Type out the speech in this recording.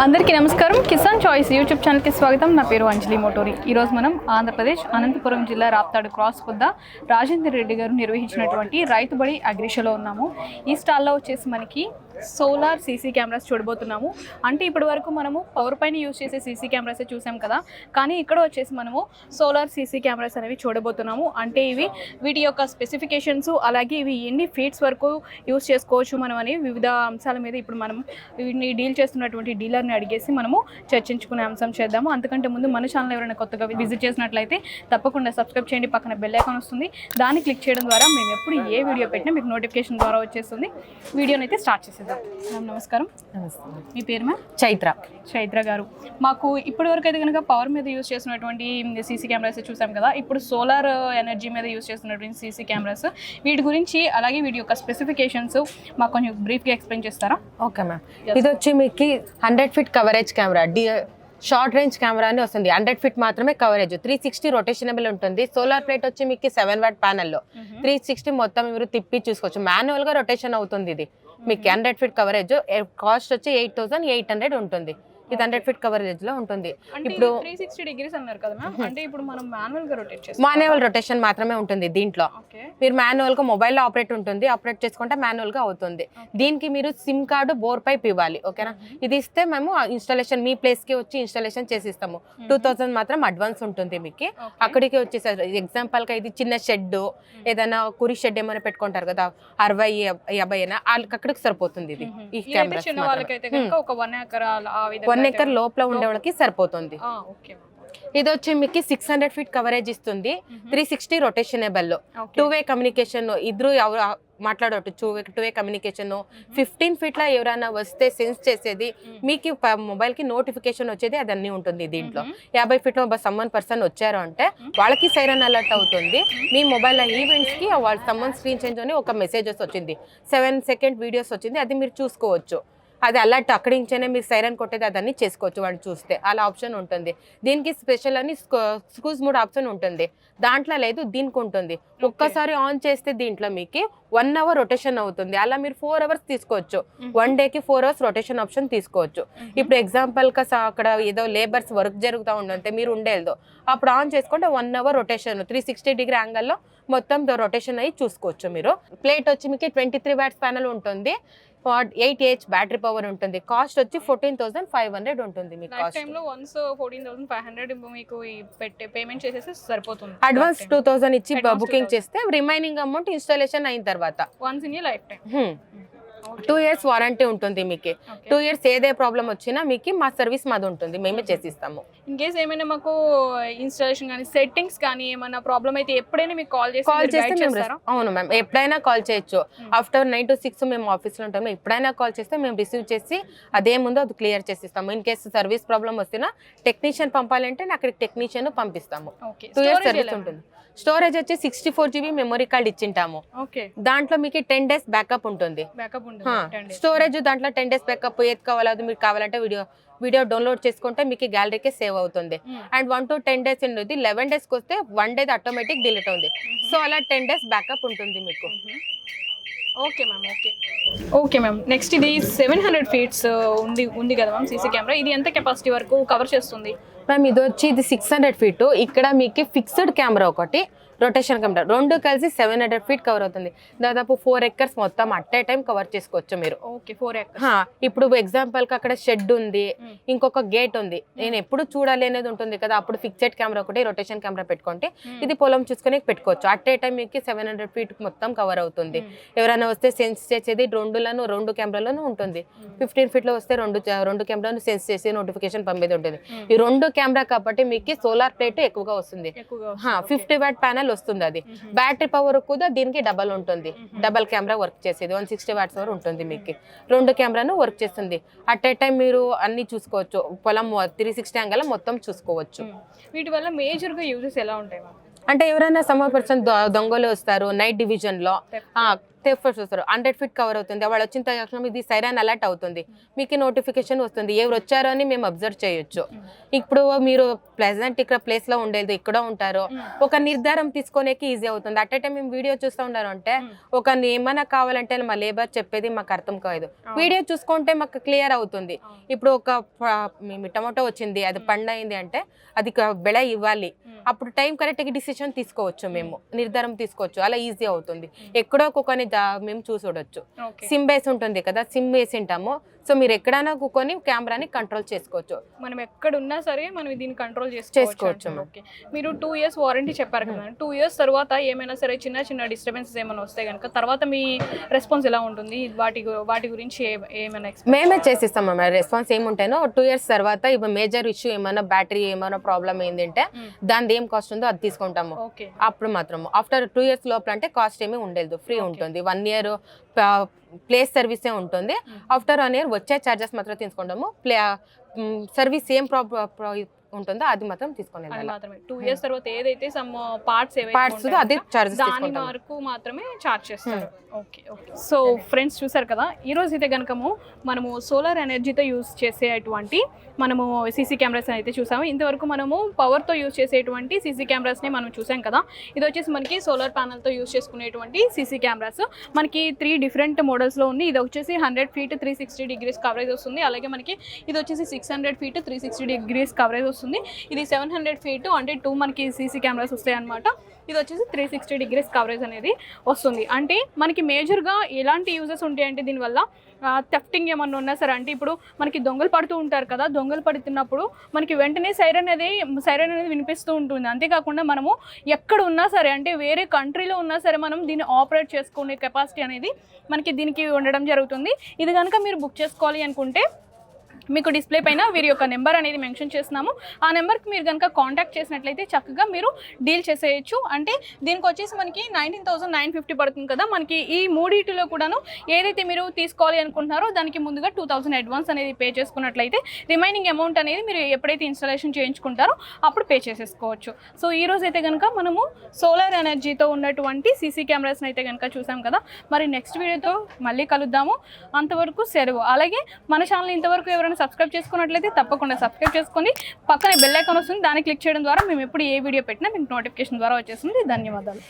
అందరికీ నమస్కారం. Kisan choice YouTube ఛానల్కి స్వాగతం. నా పేరు అంజలి మోటోరి. ఈరోజు మనం ఆంధ్రప్రదేశ్ అనంతపురం జిల్లా రాప్తాడు క్రాస్ వద్ద రాజేందర్ రెడ్డి గారు నిర్వహించినటువంటి రైతు బడి అగ్రిషలో ఉన్నాము. ఈ స్టాల్లో వచ్చేసి మనకి సోలార్ సీసీ కెమెరాస్ చూడబోతున్నాము. అంటే ఇప్పటి వరకు మనము పవర్ పైన యూజ్ చేసే సీసీ కెమెరాసే చూసాం కదా కానీ ఇక్కడ వచ్చేసి మనము సోలార్ సీసీ కెమెరాస్ అనేవి చూడబోతున్నాము. అంటే ఇవి వీటి యొక్క స్పెసిఫికేషన్స్ అలాగే ఇవి ఎన్ని ఫీట్స్ వరకు యూజ్ చేసుకోవచ్చు మనం అని వివిధ అంశాల మీద ఇప్పుడు మనం వీటిని డీల్ చేస్తున్నటువంటి డీలర్ డీలర్ని అడిగేసి మనము చర్చించుకునే అంశం చేద్దాము. అంతకంటే ముందు మన ఛానల్ ఎవరైనా కొత్తగా విజిట్ చేసినట్లయితే తప్పకుండా సబ్స్క్రైబ్ చేయండి. పక్కన బెల్ ఐకాన్ వస్తుంది. దాన్ని క్లిక్ చేయడం ద్వారా మేము ఎప్పుడు ఏ వీడియో పెట్టినా మీకు నోటిఫికేషన్ ద్వారా వచ్చేస్తుంది. వీడియోని అయితే స్టార్ట్ చేసేద్దాం. మ్యామ్ నమస్కారం. మీ పేరు మ్యామ్? చైత్ర. చైత్ర గారు. మాకు ఇప్పటి వరకు అయితే కనుక పవర్ మీద యూస్ చేస్తున్నటువంటి సీసీ కెమెరాస్ చూసాం కదా. ఇప్పుడు సోలార్ ఎనర్జీ మీద యూస్ చేస్తున్నటువంటి సీసీ కెమెరాస్ వీటి గురించి అలాగే వీటి యొక్క స్పెసిఫికేషన్స్ మాకు కొంచెం బ్రీఫ్గా ఎక్స్ప్లెయిన్ చేస్తారా? ఓకే మ్యామ్ ఇది వచ్చి మీకు hundred feet coverage camera the short range camera అని వస్తుంది. హండ్రెడ్ ఫీట్ మాత్రమే కవరేజ్ త్రీ సిక్స్టీ రొటేషనబుల్ ఉంటుంది. సోలార్ ప్లేట్ వచ్చి మీకు సెవెన్ వాట్ ప్యానల్లో త్రీ సిక్స్టీ మొత్తం మీరు తిప్పి చూసుకోవచ్చు. మాన్యువల్గా రొటేషన్ అవుతుంది ఇది. మీకు హండ్రెడ్ ఫీట్ కవరేజ్ కాస్ట్ వచ్చి ఎయిట్ థౌసండ్ ఎయిట్ హండ్రెడ్ ఉంటుంది. ఇది హండ్రెడ్ ఫీట్ కవరేజ్లో ఉంటుంది ఇప్పుడు త్రీ సిక్స్టీ డిగ్రీస్ అన్నారు కదా మ్యామ్ అంటే ఇప్పుడు మనం మాన్యువల్గా రొటేట్ చేస్తాం. మాన్యువల్ రొటేషన్ మాత్రమే ఉంటుంది దీంట్లో. మీరు మాన్యువల్గా మొబైల్లో ఆపరేట్ ఉంటుంది ఆపరేట్ చేసుకుంటే మాన్యువల్గా అవుతుంది. దీనికి మీరు సిమ్ కార్డు బోర్ పైప్ ఇవ్వాలి ఓకేనా ఇది ఇస్తే మేము ఇన్స్టాలేషన్ మీ ప్లేస్కి వచ్చి ఇన్స్టాలేషన్ చేసి ఇస్తాము టూ థౌసండ్ మాత్రం అడ్వాన్స్ ఉంటుంది మీకు. అక్కడికి వచ్చేసారు. ఎగ్జాంపుల్గా ఇది చిన్న షెడ్ ఏదైనా కురి షెడ్ ఏమైనా పెట్టుకుంటారు కదా అరవై యాభై అయినా వాళ్ళకి అక్కడికి సరిపోతుంది ఇది. ఈ ఒక వన్ ఎకర్ లోపల ఉండే వాళ్ళకి సరిపోతుంది. ఇది వచ్చి మీకు సిక్స్ హండ్రెడ్ ఫీట్ కవరేజ్ ఇస్తుంది. Three sixty rotationable okay. Two way communication ఇద్దరు ఎవరు మాట్లాడవచ్చు two way two way communication fifteen ఫీట్లో ఎవరైనా వస్తే సెన్స్ చేసేది. మీకు మొబైల్కి నోటిఫికేషన్ వచ్చేది అదన్నీ ఉంటుంది దీంట్లో. యాభై ఫీట్లో సమ్మన్ పర్సన్ వచ్చారు అంటే వాళ్ళకి సైరన్ అలర్ట్ అవుతుంది. మీ మొబైల్ ఈవెంట్స్కి వాళ్ళ సమ్మన్ స్క్రీన్ చేంజ్ అని ఒక మెసేజెస్ వచ్చింది సెవెన్ సెకండ్ వీడియోస్ వచ్చింది. అది మీరు చూసుకోవచ్చు. అది అలర్ట్ అక్కడి నుంచేనే మీరు సైరన్ కొట్టేది అదన్నీ చేసుకోవచ్చు వాళ్ళు చూస్తే. అలా ఆప్షన్ ఉంటుంది. దీనికి స్పెషల్ అని స్కూజ్ మూడ్ ఆప్షన్ ఉంటుంది. దాంట్లో లేదు దీనికి ఉంటుంది. ఒక్కసారి ఆన్ చేస్తే దీంట్లో మీకు వన్ అవర్ రొటేషన్ అవుతుంది. అలా మీరు ఫోర్ అవర్స్ తీసుకోవచ్చు. వన్ డేకి ఫోర్ అవర్స్ రొటేషన్ ఆప్షన్ తీసుకోవచ్చు. ఇప్పుడు ఎగ్జాంపుల్గా సా- అక్కడ ఏదో లేబర్స్ వర్క్ జరుగుతూ ఉండంతే మీరు ఉండేదో అప్పుడు ఆన్ చేసుకుంటే one hour rotation three sixty degree యాంగిల్లో మొత్తం రొటేషన్ అయ్యి చూసుకోవచ్చు మీరు. ప్లేట్ వచ్చి మీకు ట్వంటీ త్రీ బ్యాట్స్ ప్యానల్ ఉంటుంది ఎయిట్ ఏహెచ్ బ్యాటరీ పవర్ ఉంటుంది. కాస్ట్ వచ్చి ఫోర్టీన్ థౌసండ్ ఫైవ్ హండ్రెడ్ ఉంటుంది మీ లైఫ్ కాస్ట్ టైమ్లో once fourteen thousand five hundred మీకు పెట్టే పేమెంట్ చేసేస్తే సరిపోతుంది. అడ్వాన్స్ టూ థౌసండ్ ఇచ్చి బుకింగ్ 2000. చేస్తే రిమైనింగ్ అమౌంట్ ఇన్స్టాలేషన్ అయిన తర్వాత once in life time two years warranty ఉంటుంది మీకు. టూ ఇయర్స్ ఏదే ప్రాబ్లం వచ్చినా మీకు మా సర్వీస్ మాది ఉంటుంది. మేమే చేసిస్తాము. ఇన్ కేస్ ఏమైనా మాకు ఇన్స్టాలేషన్ కానీ సెట్టింగ్స్ కానీ ఏమైనా ప్రాబ్లం అయితే ఎప్పుడైనా మీకు కాల్ చేసి కాల్ చేస్తే అవును మ్యామ్ ఎప్పుడైనా కాల్ చేయొచ్చు. ఆఫ్టర్ నైన్ టు సిక్స్ మేము ఆఫీస్లో ఉంటాము. ఎప్పుడైనా కాల్ చేస్తే మేము రిసీవ్ చేసి అదేముందో అది క్లియర్ చేసిస్తాము. ఇన్ కేసు సర్వీస్ ప్రాబ్లం వస్తున్నా టెక్నీషియన్ పంపాలంటే అక్కడికి టెక్నీషియన్ పంపిస్తాము. టూ ఇయర్స్ సర్వీస్ ఉంటుంది. స్టోరేజ్ వచ్చి sixty four GB memory card ఇచ్చింటాము. దాంట్లో మీకు టెన్ డేస్ బ్యాకప్ ఉంటుంది. స్టోరేజ్ దాంట్లో టెన్ డేస్ బ్యాకప్ ఏది కావాలో అది మీకు కావాలంటే వీడియో వీడియో డౌన్లోడ్ చేసుకుంటే మీకు గ్యాలరీకే సేవ్ అవుతుంది. And one to ten days ఉండేది లెవెన్ డేస్కి వస్తే వన్ డే ఆటోమేటిక్ డిలీట్ ఉంది సో అలా టెన్ డేస్ బ్యాకప్ ఉంటుంది మీకు. Okay ma'am okay. Okay ma'am next ఇది సెవెన్ హండ్రెడ్ ఫీట్స్ ఉంది ఉంది కదా మ్యామ్ సీసీ కెమెరా. ఇది ఎంత కెపాసిటీ వరకు కవర్ చేస్తుంది? మ్యామ్ ఇది వచ్చి ఇది సిక్స్ హండ్రెడ్ ఫీట్ ఇక్కడ మీకు ఫిక్స్డ్ కెమెరా ఒకటి. రొటేషన్ కెమెరా రెండు కలిసి సెవెన్ హండ్రెడ్ ఫీట్ కవర్ అవుతుంది. దాదాపు ఫోర్ ఎక్కర్స్ మొత్తం అట్ ఏ టైం కవర్ చేసుకోవచ్చు మీరు. ఓకే ఫోర్ ఎకర్స్ ఇప్పుడు ఎగ్జాంపుల్కి అక్కడ షెడ్ ఉంది. ఇంకొక గేట్ ఉంది. నేను ఎప్పుడు చూడాలి అనేది ఉంటుంది కదా అప్పుడు ఫిక్సెడ్ కెమెరా ఒకటి రొటేషన్ కెమెరా పెట్టుకుంటే ఇది పొలం చూసుకొని పెట్టుకోవచ్చు. అట్ ఏ టైం మీకు సెవెన్ హండ్రెడ్ ఫీట్ మొత్తం కవర్ అవుతుంది. ఎవరైనా వస్తే సెన్స్ చేసేది రెండులను రెండు కెమెరాలను ఉంటుంది. ఫిఫ్టీన్ ఫీట్లో వస్తే రెండు రెండు కెమెరాను సెన్స్ చేసి నోటిఫికేషన్ పంపేది ఉంటుంది. ఈ రెండు కెమెరా కాబట్టి మీకు సోలార్ ప్లేట్ ఎక్కువగా వస్తుంది. ఫిఫ్టీ వాట్ ప్యానల్ వస్తుంది అది. బ్యాటరీ పవర్ కూడా దీనికి డబల్ ఉంటుంది. డబల్ కెమెరా వర్క్ చేసేది. వన్ సిక్స్టీ వాట్స్ వరకు ఉంటుంది మీకు. రెండు కెమెరాను వర్క్ చేస్తుంది. అట్ ఏ టైం మీరు అన్ని చూసుకోవచ్చు. పొలం త్రీ సిక్స్టీ యాంగల్ మొత్తం చూసుకోవచ్చు. వీటి వల్ల మేజర్గా యూజెస్ ఎలా ఉంటాయి అంటే ఎవరైనా సమ పర్సన్ దొంగలు వస్తారు. నైట్ డివిజన్ లో ఫస్ట్ చూస్తారు హండ్రెడ్ ఫీట్ కవర్ అవుతుంది. వాళ్ళు వచ్చిన తక్షణం ఇది సైరన్ అలర్ట్ అవుతుంది. మీకు నోటిఫికేషన్ వస్తుంది. ఎవరు వచ్చారో అని మేము అబ్జర్వ్ చేయొచ్చు. ఇప్పుడు మీరు ప్లెజెంట్ ఇక్కడ ప్లేస్లో ఉండేది ఇక్కడ ఉంటారు ఒక నిర్ధారం తీసుకోనేకి ఈజీ అవుతుంది. అట్ టైం మేము వీడియో చూస్తూ ఉన్నారు అంటే ఒక ఏమైనా కావాలంటే మా లేబర్ చెప్పేది మాకు అర్థం కాదు. వీడియో చూసుకుంటే మాకు క్లియర్ అవుతుంది. ఇప్పుడు ఒక టమాటో వచ్చింది అది పండైంది అంటే అది బెడ ఇవ్వాలి. అప్పుడు టైం కరెక్ట్గా డిసిషన్ తీసుకోవచ్చు మేము. నిర్ధారం తీసుకోవచ్చు. అలా ఈజీ అవుతుంది. ఎక్కడో ఒక్కొక్కని మేము చూసూడొచ్చు. సిమ్ బేస్ ఉంటుంది కదా సిమ్ వేసి ఉంటాము సో మీరు ఎక్కడైనా కూకొని కెమెరాని కంట్రోల్ చేసుకోవచ్చు. మనం ఎక్కడ ఉన్నా సరే మనం దీన్ని కంట్రోల్ చేసుకోవచ్చు. ఓకే. మీరు టూ ఇయర్స్ వారంటీ చెప్పారు కదా టూ ఇయర్స్ తర్వాత ఏమైనా సరే చిన్న చిన్న డిస్టర్బెన్సెస్ ఏమైనా వస్తే కనుక తర్వాత మీ రెస్పాన్స్ ఎలా ఉంటుంది? వాటి వాటి గురించి ఏమైనా మేమే చేసిస్తాం మ్యామ్. రెస్పాన్స్ ఏముంటానో టూ ఇయర్స్ తర్వాత ఇప్పుడు మేజర్ ఇష్యూ ఏమైనా బ్యాటరీ ఏమైనా ప్రాబ్లం ఏంటంటే దాని ఏం కాస్ట్ ఉందో అది తీసుకుంటాము. ఓకే. అప్పుడు మాత్రం ఆఫ్టర్ టూ ఇయర్స్ లోపల అంటే కాస్ట్ ఏమీ ఉండలేదు ఫ్రీ ఉంటుంది. వన్ ఇయర్ ప్లేస్ సర్వీసే ఉంటుంది. ఆఫ్టర్ వన్ ఇయర్ వచ్చే చార్జెస్ మాత్రం తీసుకుంటాము. ప్లే సర్వీస్ ఏం ప్రాబ్లం ఉంటుందో అది మాత్రం అది తీసుకునేది మాత్రమే. టూ ఇయర్స్ తర్వాత ఏదైతే సమ్ పార్ట్స్ పార్ట్స్ అదే చార్జెస్ దాని వరకు మాత్రమే చార్జ్ చేస్తారు. ఓకే ఓకే సో ఫ్రెండ్స్ చూసారు కదా ఈ రోజు అయితే కనుకము మనము సోలార్ ఎనర్జీతో యూస్ చేసేటువంటి మనము సీసీ కెమెరాస్ అయితే చూసాము. ఇంతవరకు మనము పవర్తో యూస్ చేసేటువంటి సీసీ కెమెరాస్ని మనం చూసాం కదా. ఇది వచ్చేసి మనకి సోలార్ ప్యానల్తో యూస్ చేసుకునేటువంటి సీసీ కెమెరాస్ మనకి త్రీ డిఫరెంట్ మోడల్స్లో ఉంది. ఇది వచ్చేసి hundred feet three sixty degrees coverage వస్తుంది. అలాగే మనకి ఇది వచ్చేసి six hundred feet three sixty degrees coverage వస్తుంది. ఇది సెవెన్ హండ్రెడ్ ఫీట్ అంటే టూ మనకి సీసీ కెమెరాస్ వస్తాయి అనమాట ఇది వచ్చేసి త్రీ సిక్స్టీ డిగ్రీస్ కవరేజ్ అనేది వస్తుంది. అంటే మనకి మేజర్గా ఎలాంటి యూజెస్ ఉంటాయంటే దీనివల్ల థెఫ్టింగ్ ఏమన్నా ఉన్నా సరే అంటే ఇప్పుడు మనకి దొంగలు పడుతూ ఉంటారు కదా దొంగలు పడుతున్నప్పుడు మనకి వెంటనే సైరన్ అనేది సైరన్ అనేది వినిపిస్తూ ఉంటుంది. అంతేకాకుండా మనము ఎక్కడ ఉన్నా సరే అంటే వేరే కంట్రీలో ఉన్నా సరే మనం దీన్ని ఆపరేట్ చేసుకునే కెపాసిటీ అనేది మనకి దీనికి ఉండడం జరుగుతుంది. ఇది కనుక మీరు బుక్ చేసుకోవాలి అనుకుంటే మీకు డిస్ప్లే పైన వీరి యొక్క నెంబర్ అనేది మెన్షన్ చేస్తున్నాము. ఆ నెంబర్కి మీరు కనుక కాంటాక్ట్ చేసినట్లయితే చక్కగా మీరు డీల్ చేసేయచ్చు. అంటే దీనికి వచ్చేసి మనకి నైన్టీన్ థౌసండ్ నైన్ ఫిఫ్టీ పడుతుంది కదా. మనకి ఈ మూడింటిలో కూడాను ఏదైతే మీరు తీసుకోవాలి అనుకుంటున్నారో దానికి ముందుగా టూ థౌసండ్ అడ్వాన్స్ అనేది పే చేసుకున్నట్లయితే రిమైనింగ్ అమౌంట్ అనేది మీరు ఎప్పుడైతే ఇన్స్టాలేషన్ చేయించుకుంటారో అప్పుడు పే చేసేసుకోవచ్చు. సో ఈ రోజు అయితే కనుక మనము సోలార్ ఎనర్జీతో ఉన్నటువంటి సీసీ కెమెరాస్ని అయితే కనుక చూసాం కదా. మరి నెక్స్ట్ వీడియోతో మళ్ళీ కలుద్దాము. అంతవరకు సెలవు. అలాగే మన ఛానల్ ఇంతవరకు ఎవరైనా సబ్స్క్రైబ్ చేసుకున్నట్లయితే తప్పకుండా సబ్స్క్రైబ్ చేసుకొని పక్కనే బెల్ ఐకాన్ వస్తుంది. దాన్ని క్లిక్ చేయడం ద్వారా మేము ఎప్పుడు ఏ వీడియో పెట్టినా మీకు నోటిఫికేషన్ ద్వారా వచ్చేస్తుంది. ధన్యవాదాలు.